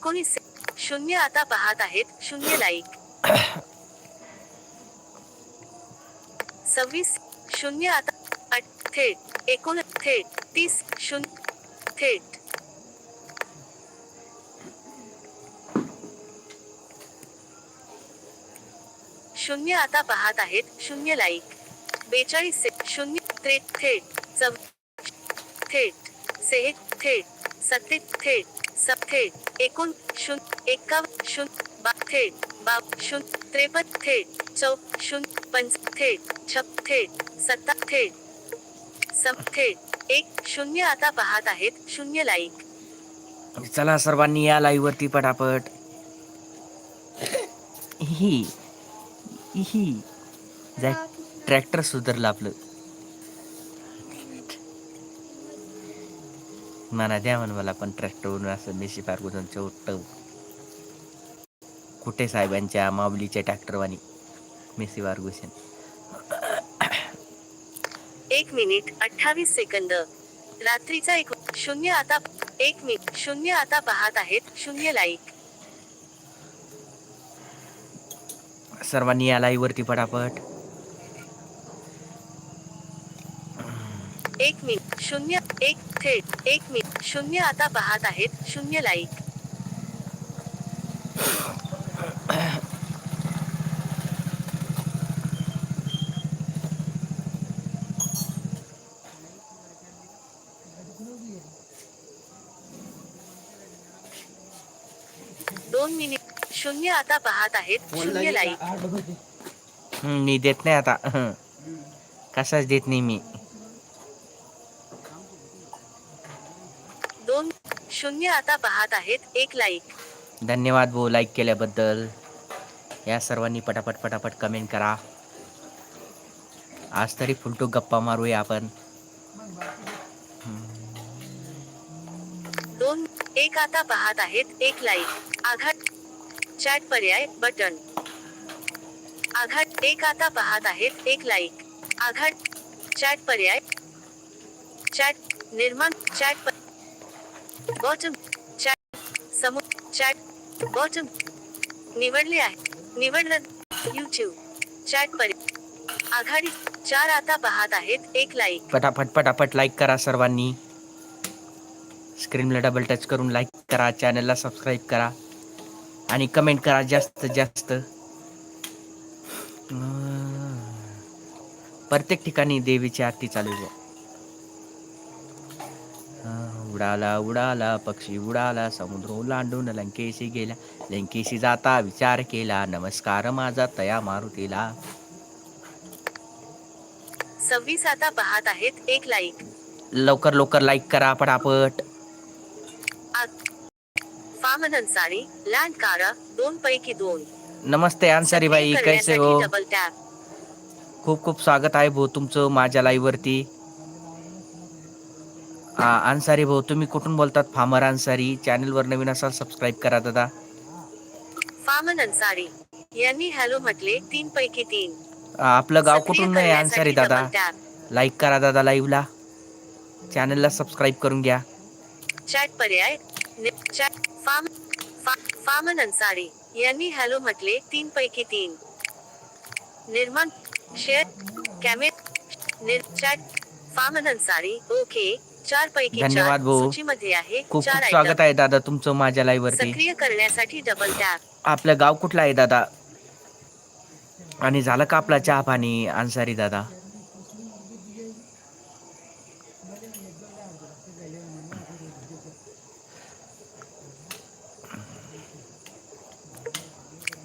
एकोणीस शून्य आता पाहत आहेत शून्य लाईक सव्वीस शून्य आता थेट. एकोण थेट. तीस शून्य थेट. शून्य आता पाहत आहेत शून्य लाईक बेचाळीस शून्य थेट थेट. चव थेट. सेहेत थेट. सत्तेत थेट. सब थेट एकूण शून्य एकावन्न शून्य बा थेट बाव शून्य त्रेपन्न थेट चौ शून्य पंच थेट छप थेट सत्ता थेट सम थेट एक शून्य आता पाहत आहेत शून्य लाईक चला सर्वांनी या लाईव्ह वरती पटापट. ही ही जाय ट्रॅक्टर सुधारलं आपलं. म्हणा द्या म्हण मला पण ट्रॅक्टरवरून असं मेसी फार्गुसनचं उठत कुठे साहेबांच्या माऊलीच्या ट्रॅक्टरवानी मेसी फार्गुसन एक मिनिट अठ्ठावीस सेकंद. रात्रीचा एक शून्य आता एक मिनिट शून्य आता पाहत आहेत शून्य लाईक सर्वांनी या लाईव्ह वरती पटापट एक मिनिट शून्य एक थेट एक मिनिट शून्य आता पाहत आहेत शून्य लाईक दोन मिनिट शून्य आता पाहत आहेत शून्य लाईक हम्म, मी देत नाही आता. कसाच देत नाही मी दोन शून्य आता पाहत आहेत एक लाईक धन्यवाद भाऊ लाईक केल्याबद्दल. या सर्वांनी पटापट पटापट कमेंट करा. आज तरी फुलटू गप्पा मारूया आपण. दोन एक आता पाहत आहेत एक लाईक आघात चॅट पर्याय बटन. आघात एक आता पाहत आहेत एक लाईक आघात चॅट पर्याय चॅट निर्माण चॅट बॉटम चॅट समोर चॅट बॉटम निवडले आहे. निवडलं. युट्यूब चॅट पर्याय आघाडी. चार आता पाहत आहेत. एक लाईक पटापट पटापट लाईक करा सर्वांनी. स्क्रीनला डबल टच करून लाईक करा. चॅनलला सबस्क्राईब करा. आणि कमेंट करा जास्त जास्त. प्रत्येक ठिकाणी देवीची आरती चालू आहे. उडाला उडाला पक्षी उडाला समुद्र ओलांडून लंकेशी गेला. लंकेशी जाता विचार केला नमस्कार माझा तया मारुतीला. सव्वीस आता पाहत आहेत एक लाईक लवकर लवकर लाईक करा पटापट. फामन अन्सारी लँड कारा दोन पैकी दोन. नमस्ते अन्सारी बाई कैसे हो? करण्यासाठी डबल टॅप खूप खूप स्वागत आहे भाऊ तुमचं माझ्या लाईव्ह वरती. अन्सारी भाऊ तुम्ही कुठून बोलतात? फामर अन्सारी. चॅनलवर नवीन असाल सबस्क्राईब करा दादा. फामन अन्सारी. यांनी हॅलो म्हटले तीन पैकी तीन. आपलं गाव कुठून नाही अन्सारी दादा? लाईक करा दादा लाईव्हला चॅनलला सबस्क्राईब करून घ्या. चॅट पर्याय. चॅट फाम फा- फामन अन्सारी. यांनी हॅलो म्हटले तीन पैकी तीन. निर्माण शेअर कॅमे निर चॅट फामन अन्सारी. ओके चार पैकी धन्यवाद भाऊ. सूचीमध्ये आहे. खूप चार खूप item. स्वागत आहे दादा तुमचं माझ्या लाईव्ह वरती. सक्रिय करण्यासाठी डबल टॅप आपलं गाव कुठलं आहे दादा? आणि झालं का आपला चहा पाणी अन्सारी दादा?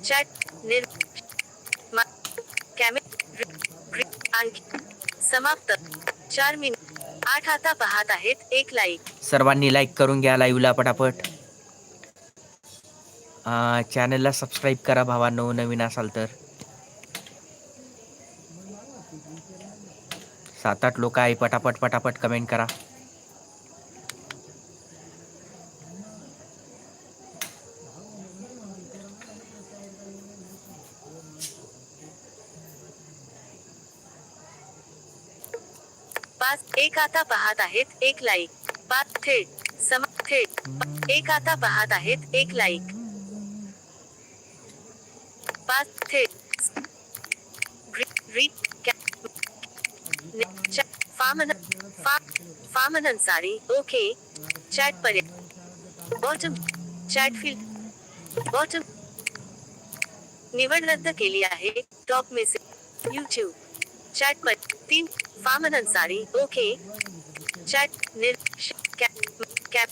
चॅट निर मा- कॅमे आणखी समाप्त. चार मिनिट. आठ आता पाहत आहेत एक लाईक सर्वांनी लाईक करून घ्या लाईव्हला पटापट. चॅनलला सबस्क्राईब करा भावांनो नवीन असाल तर. सात आठ लोक आहे पटापट पटापट कमेंट करा. आता पाहत आहेत एक लाईक. पाच थेट सम थेट. एक आता पाहत आहेत एक लाईक. पाच थेट. फामन फामन अन्सारी ओके. चॅट पर्याय बॉटम, चॅट फ़ील्ड, बॉटम. निवड रद्द केली आहे, टॉप मेसेज, यूट्यूब. चॅट पर तीन फामन अन्सारी ओके. चॅट निर श- कॅप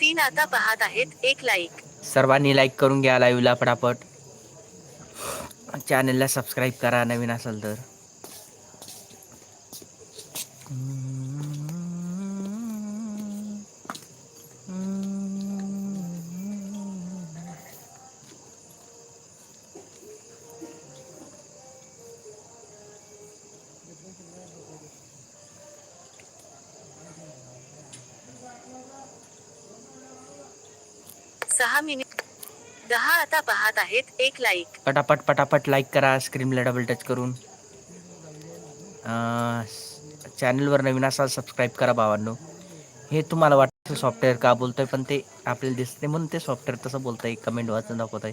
तीन आता पाहत आहेत एक लाईक सर्वांनी लाईक करून घ्या लाईव्हला पटापट चॅनलला सबस्क्राईब करा नवीन असेल तर. सहा मिनिट दहा आता पाहत आहेत एक लाईक पटापट पटापट लाईक करा स्क्रीनला डबल टच करून. चॅनलवर नवीन असाल सबस्क्राईब करा भावांनो. हे तुम्हाला वाटतं सॉफ्टवेअर का बोलतोय पण ते आपल्याला दिसते म्हणून ते सॉफ्टवेअर तसं बोलतंय. कमेंट वाचून दाखवत आहे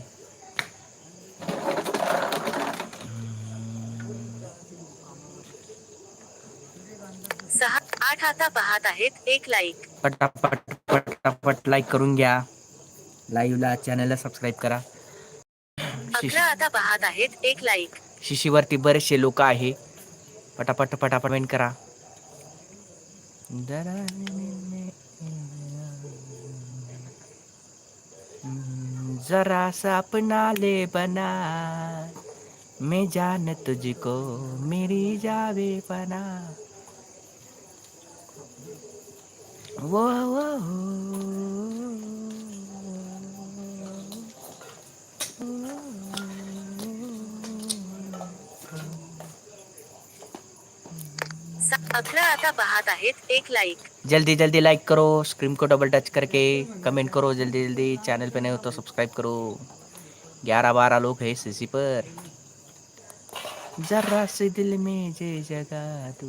सहा आठ आता पाहत आहेत एक लाईक पटापट पटापट लाईक करून घ्या. लाईव्हला चॅनलला सबस्क्राईब करा. शिश अकरा आता पाहत आहेत एक लाईक शिशीवरती बरेचसे लोक आहे. पटापट पटापट करा. जरा सा अपना ले बना. मैं जान तुझको मेरी जावे बना वो वो सा- अकरा आता पाहत आहेत एक लाईक जल्दी जल्दी लाइक करो स्क्रीन को डबल टच करके कमेंट करो जल्दी जल्दी चैनल पे नए हो तो सब्सक्राइब करो। ग्यारह बारह लोग हैं इसी पर। जरा से दिल में जे जगा तू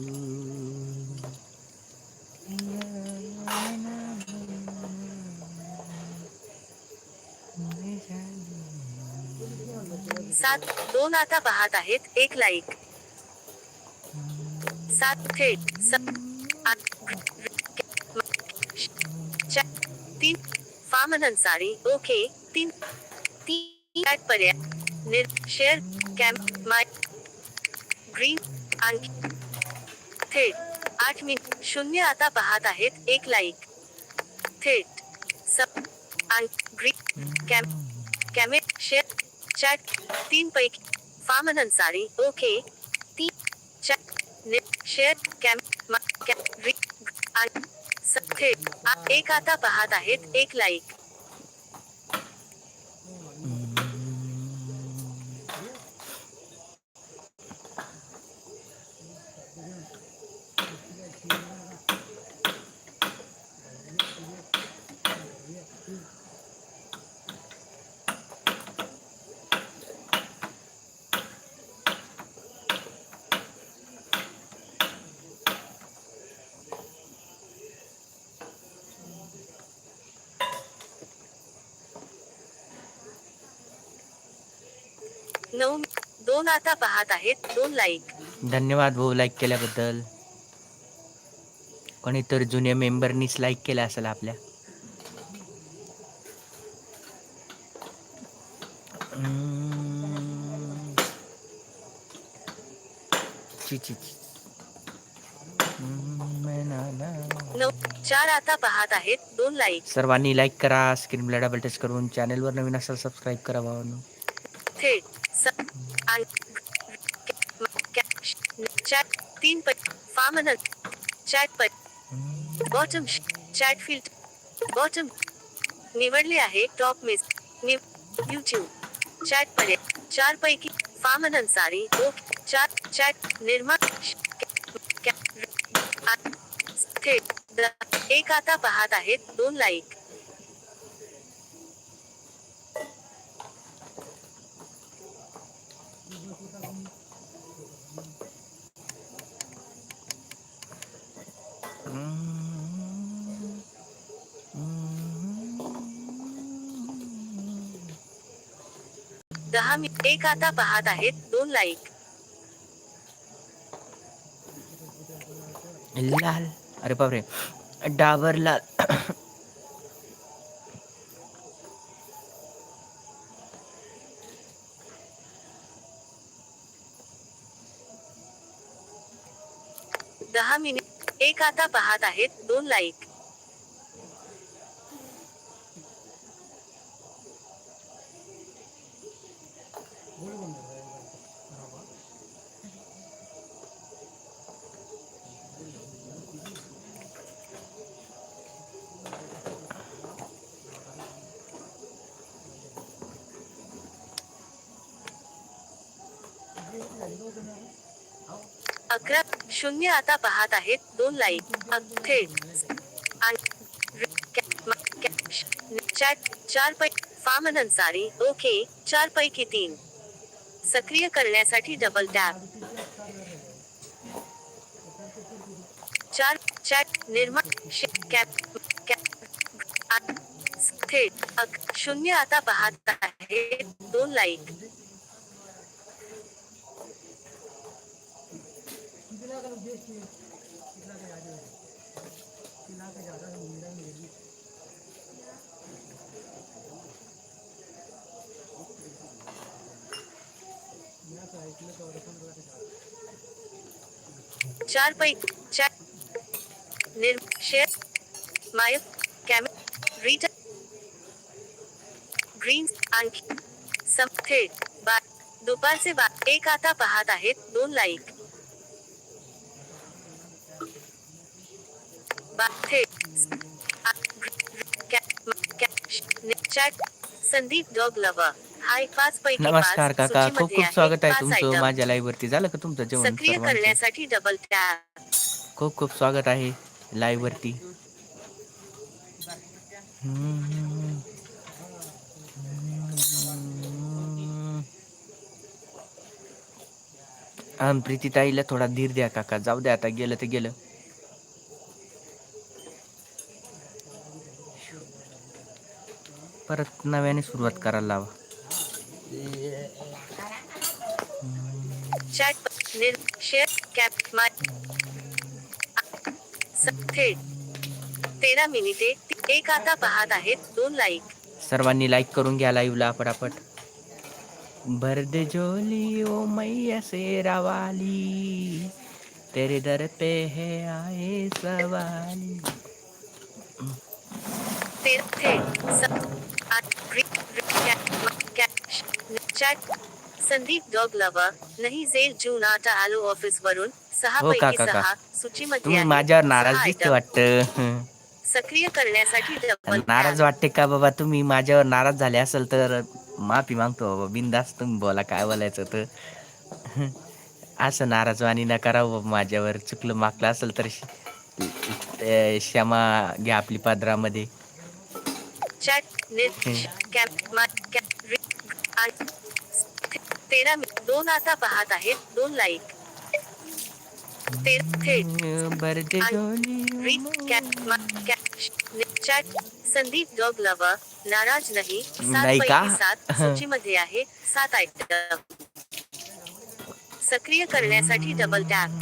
सात दोन आता पाहत आहेत एक लाईक सात थेट स- आठ तीन फामन अंसारी ओके तीन तीन पर्याय निर शेअर कॅम्प माय ग्रीन आणखी थेट आठ मिनिट शून्य आता पाहत आहेत एक लाईक थेट सब ग्रीन कॅम्प कॅमे शेअर चॅट तीन पैकी फामन अंसारी ओके तीन चॅट शेअर कॅम्प आणि स- एक आता पाहत आहेत एक लाईक. नऊ दोन आता पाहत आहेत दोन लाईक धन्यवाद भाऊ लाईक केल्याबद्दल. कोणीतरी जुन्या मेंबरनीच लाईक केलं असेल आपल्या. चार आता पाहत आहेत दोन लाईक सर्वांनी लाईक करा स्क्रीनला डबल टच करून चॅनलवर नवीन असाल सबस्क्राईब करा भावांनो. थेट. तीन पै फामन चॅट पै बॉटम चॅट फ़ील्ड बॉटम निवडले आहे टॉप मेस चार पैकी ओके चार चॅट निर्माण एक आता पाहत आहेत दोन लाईक दहा मि एक आता पाहत आहेत दोन लाईक लाल. अरे बापरे. डाबर लाल दहा मिनिट एक आता पाहत आहेत दोन लाईक अकरा शून्य आता पाहत आहेत. दोन लाईन. थेट आणि चॅट चार पैकी फामन अन्सारी ओके. चार पैकी तीन. सक्रिय करण्यासाठी डबल टॅप चार चॅट कॅप थेट शून्य आता पाहत आहेत दोन लाईक चार पैकी चार निर् share my cam read green आणखी सम थेट बा दुपारचे बा एक आता पाहत आहेत दोन लाईक कॅ- चॅट संदीप डॉग लवर नमस्कार काका खूप खूप स्वागत आहे तुमचं. माझ्या लाईव्ह वरती झालं का तुमचं जेवण सक्रिय? करण्यासाठी डबल टॅप खूप खूप स्वागत आहे लाईव्ह वरती हम्म. आम प्रीतीताईला थोडा धीर द्या काका जाऊ द्या आता गेलं ते गेलं परत नव्याने सुरुवात करायला लावा चॅट शेअर कॅप माय थेट तेरा मिनिटे एक आता पाहत आहेत दोन लाईक सर्वांनी लाईक करून घ्या लाईव्हला पटापट. भरद जोली ओ मैया शेरा वाली तेरे दर पे है आए सवाली. ते थेट स- आठ ग्री- ग्री- कॅप म- कॅप श- चॅट संदीप डॉग लवर नाही जेल जून आठ आलो ऑफिस वरून सहा हो पैकी? सहा सूचीमध्ये तुम्ही आहे. माझ्यावर नाराज सहा दिसते item. वाटत सक्रिय करण्यासाठी डबल नाराज वाटते का बाबा तुम्ही माझ्यावर नाराज झाले असेल तर माफी मागतो बाबा बिंदास तुम्ही बोला काय बोलायचं तर असं नाराजवानी न करावं बाबा माझ्यावर चुकलं मागलं असेल तर श- क्षमा घ्या आपली पदरामध्ये चॅट मा- रि- तेरा दोन आता पाहत आहेत. दोन लाईक संदीप डॉग लवर नाराज नाही. सात सूचीमध्ये आहे. सात आयटम सक्रिय करण्यासाठी double tap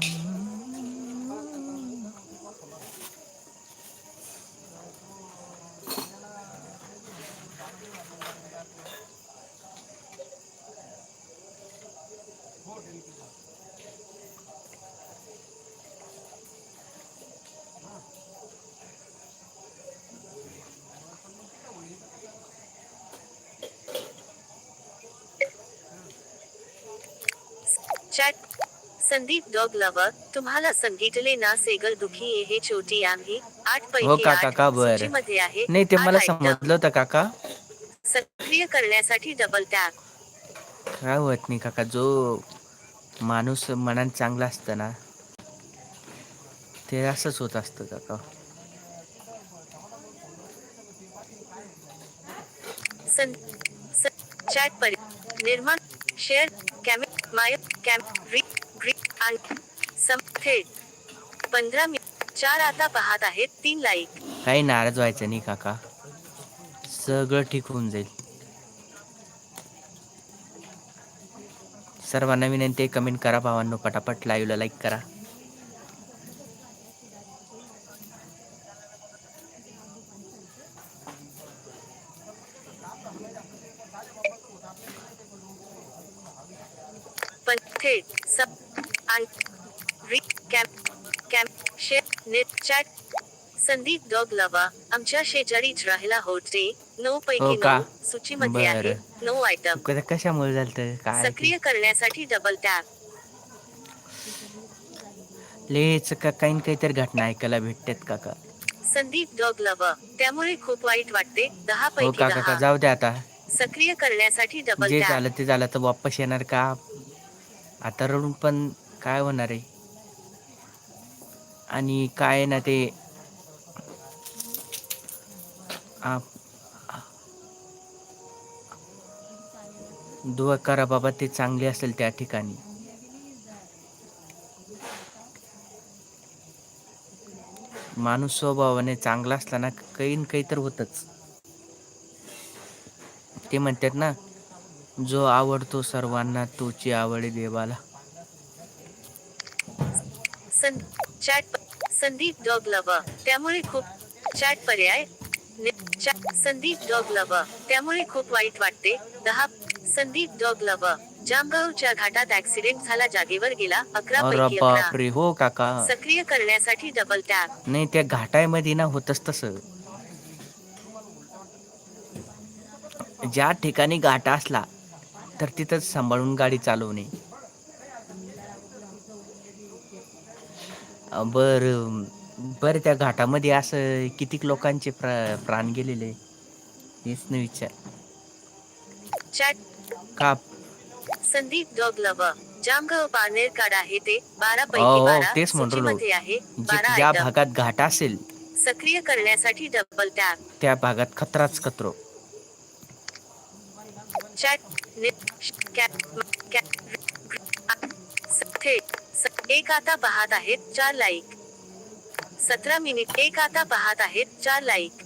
chat Sandeep dog lover तुम्हाला सांगितले ना सेगल दुखी आहे हे छोटी आम्ही आठ हो पैकी का, आठ काका, बरं. सूचीमध्ये आहे नाही ते आठ मला item. समजलं होतं काका सक्रिय करण्यासाठी डबल टॅप काय होत नाही काका जो माणूस मनात चांगला असतं ना ते असंच होत असतं काका चॅट परि निर्माण शेअर कॅमे माय कॅम री आणि पंधरा चार आता पाहत आहेत तीन लाईक. काही नाराज व्हायचं नाही काका. सगळं ठीक होऊन जाईल. सर्वांना विनंती कमेंट करा भावांनो पटापट लाईव्हला लाईक करा. पण थेट share net chat Sandeep dog lover आमच्या शेजारीच राहिला होते नऊ पैकी का? नऊ सूचीमध्ये आहे. नऊ आयटम कशामुळे झालं तर काय सक्रिय करण्यासाठी डबल टॅप लेच का काही न काहीतरी घटना ऐकायला भेटतात काका. संदीप डॉग लवा त्यामुळे खूप वाईट वाटते. दहा हो पैकी का काका? जाऊ द्या आता. सक्रिय करण्यासाठी डबल जे झालं ते झालं तर वापस येणार का? आता रडून पण काय होणार आहे? आणि काय आहे ना ते? आप- दुवा करा बाबा ते चांगले असेल त्या ठिकाणी. माणूस स्वभावाने चांगला असला ना काही ना काही तर होतच. ते म्हणतात ना जो आवडतो सर्वांना तोची आवड आहे देवाला सं- चॅट संदीप डॉग लव त्यामुळे खूप चॅट पर्याय. संदीप डॉग लव त्यामुळे खूप वाईट वाटते. दहा संदीप डॉग लव जामगावच्या घाटात ऍक्सिडेंट झाला जागेवर गेला अकरा अरे पैकी अकरा. बापरे हो काका. सक्रिय करण्यासाठी डबल टॅप नाही त्या घाटामध्ये ना होतच तसं. ज्या ठिकाणी घाट असला तर तिथंच सांभाळून गाडी चालवणे. बर बर त्या घाटामध्ये असं कितीक लोकांचे प्रा प्राण गेलेले हेच नाही विचार. चॅट. का? संदीप डॉग लव जामगाव पारनेर काढ आहे ते बारा हो, पैकी हो, बारा तेच म्हणतो लोक. सूचीमध्ये आहे जे बारा ज्या भागात घाट असेल सक्रिय करण्यासाठी डबल टॅप त्या भागात खतराच खतरो. चॅट कॅप कॅप थेट एक आता पाहत आहेत चार लाईक. सतरा मिनिट एक आता पाहत आहेत चार लाईक.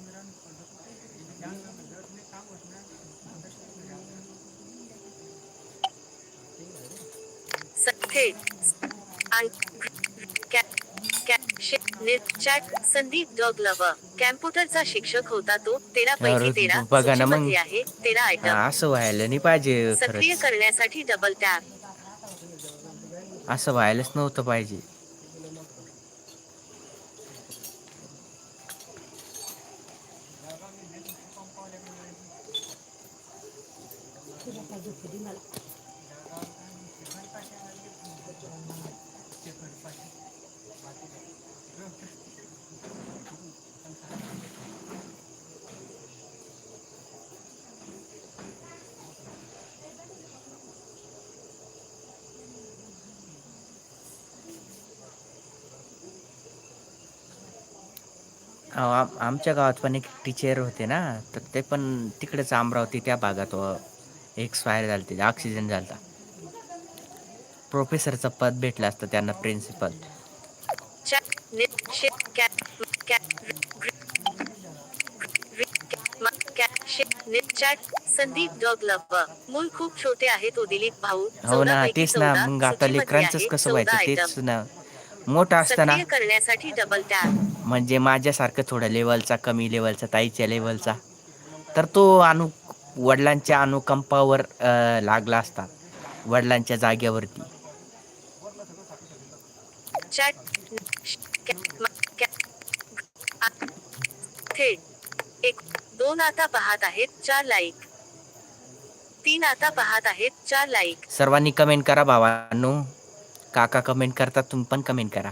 संदीप डॉग लव कॅम्प्युटरचा शिक्षक होता तो. तेरा पैकी तेरा बघा ना मग. आहे तेरा आयटम असं व्हायला नाही पाहिजे सक्रिय करण्यासाठी डबल टॅप असं व्हायलाच नव्हतं पाहिजे. आम- आमच्या गावात पण एक टीचर होते ना तर ते पण तिकडेच अमरावती त्या भागात एक्सपायर झाले ते ऑक्सिजन झालता प्रोफेसरचं पद भेटलं असतं त्यांना प्रिन्सिपल संदीप डॉग लव मूल खूप छोटे आहेत दिलीप भाऊ. हो ना तेच ना मग आता आहे कसं व्हायचं. तेच ना. मोठं असताना करण्यासाठी डबल टॅप म्हणजे माझ्यासारखं थोड्या लेवलचा कमी लेवलचा ताईच्या लेवलचा तर तो अनु वडिलांच्या अनुकंपावर लागला असता वडिलांच्या जागेवरती. एक दोन आता पाहत आहेत चार लाईक तीन आता पाहत आहेत चार लाईक सर्वांनी कमेंट करा भावांनो. काका कमेंट करतात तुम्ही पण कमेंट करा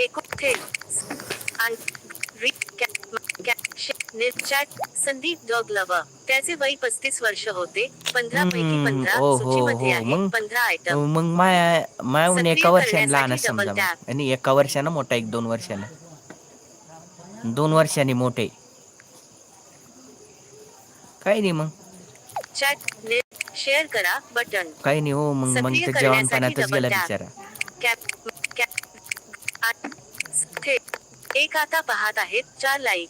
एक थेट आणि री cap cap net chat Sandeep dog love त्याचे वय पस्तीस वर्ष होते. पंधरा पैकी पंधरा ओ हो, सूचीमध्ये हो, आहे. मग- पंधरा आयटम मग माया मायाहून सक्रिय एका वर्षाने करण्यासाठी लहान double समजा tap. मग. आणि एका वर्षानं मोठा एक दोन वर्षानं. दोन वर्षांनी मोठे. काही नाही मग. चॅट नेट शेअर करा बटन काही नाही हो मग मग सक्रिय तर करण्यासाठी जेवणपणातच double गेला tap. बिचारा. कॅप कॅप एक आता पाहत आहेत चार लाईक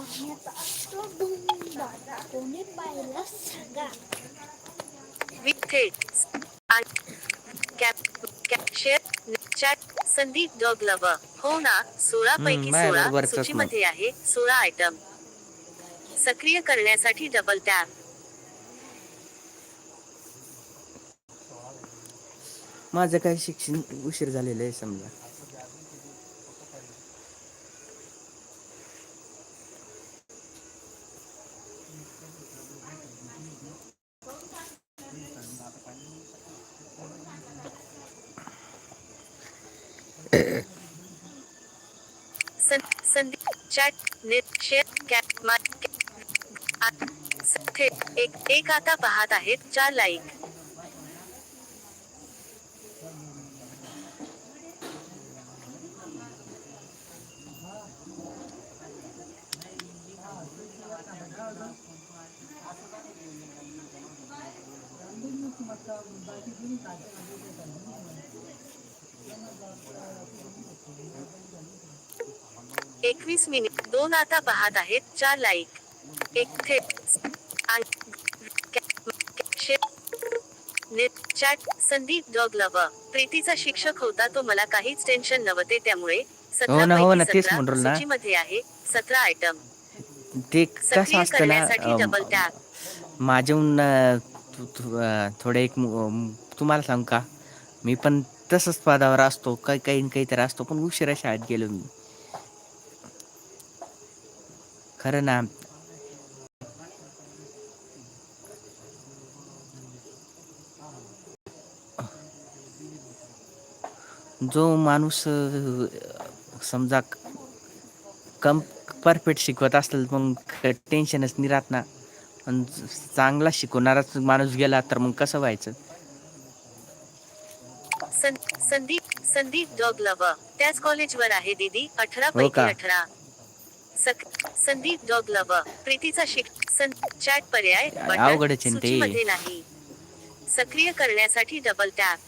पाण्याचा असतो धुंबाडा कोणी पाहिला सांगा cap chat Sandeep dog lover हो ना? सोळा पैकी सोळा. सूचीमध्ये आहे. सोळा आयटम सक्रिय करण्यासाठी डबल टॅप माझं काही शिक्षण उशीर झालेलं आहे समजा. चॅट नेट शेअर कॅप मा- कॅप- थेट एक एक आता पाहत आहेत चार लाईक एकवीस मिनिट। दोन आता पाहत आहेत चार लाईक एक थेट चॅट संदीप डॉग लवर प्रीतीचा शिक्षक होता तो मला काहीच टेन्शन नव्हते त्यामुळे हो ना, हो ना, पैकी तेच 17 म्हणून ना. सूचीमध्ये आहे सतरा आयटम ते कसं असतं ना माझ्याहून थोडं एक तुम्हाला सांग का? मी पण तसंच पदावर असतो काही काही न काहीतरी असतो पण उशिरा शाळेत गेलो मी. खरं ना. जो माणूस समजा कम परफेक्ट शिकवत असेल मग टेन्शनच नाही राहत ना. चांगला शिकवणाराच माणूस गेला तर मग कसं व्हायचं? संदीप संदीप डॉग लवर त्याच कॉलेजवर आहे दीदी. अठरा हो पैकी? अठरा. सक संदीप डॉग लवर प्रीतीचा शिक सं चॅट पर्याय बटन अवघडच आहे ना ते. सूचीमध्ये नाही सक्रिय करण्यासाठी डबल टॅप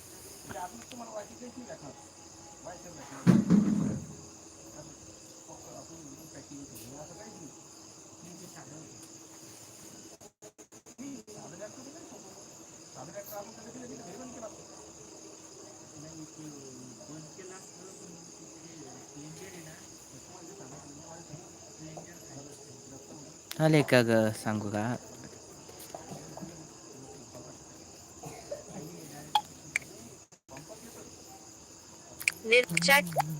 आले का ग सांगू का?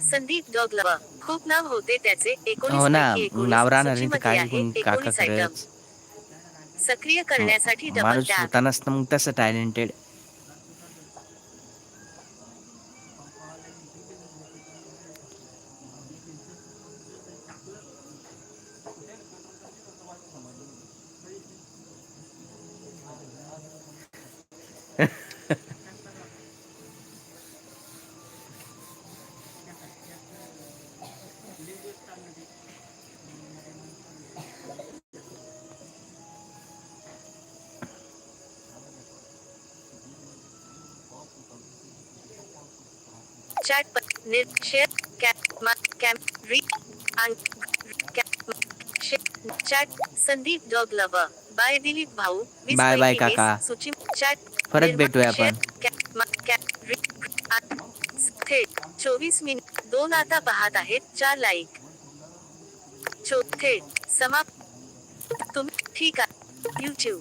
संदीप खूप नाव होते त्याचे. हो ना नाव राहणार काय काका सक्रिय करण्यासाठी माणूस मग तसं टॅलेंटेड चॅट प- निर शेअर कॅप मा कॅम्प री आणि कॅप शे- chat Sandeep dog lover bye Dilip भाऊ वीस Bye bye पैकी वीस काका. सूची चॅट परत निर्मा- भेटूया शेअर आपण. कॅप मा कॅप री आणि थेट चोवीस मिनिट दोन आता पाहत आहेत चार लाईक चो थेट समाप्त तुम्ही ठीक आहे युट्यूब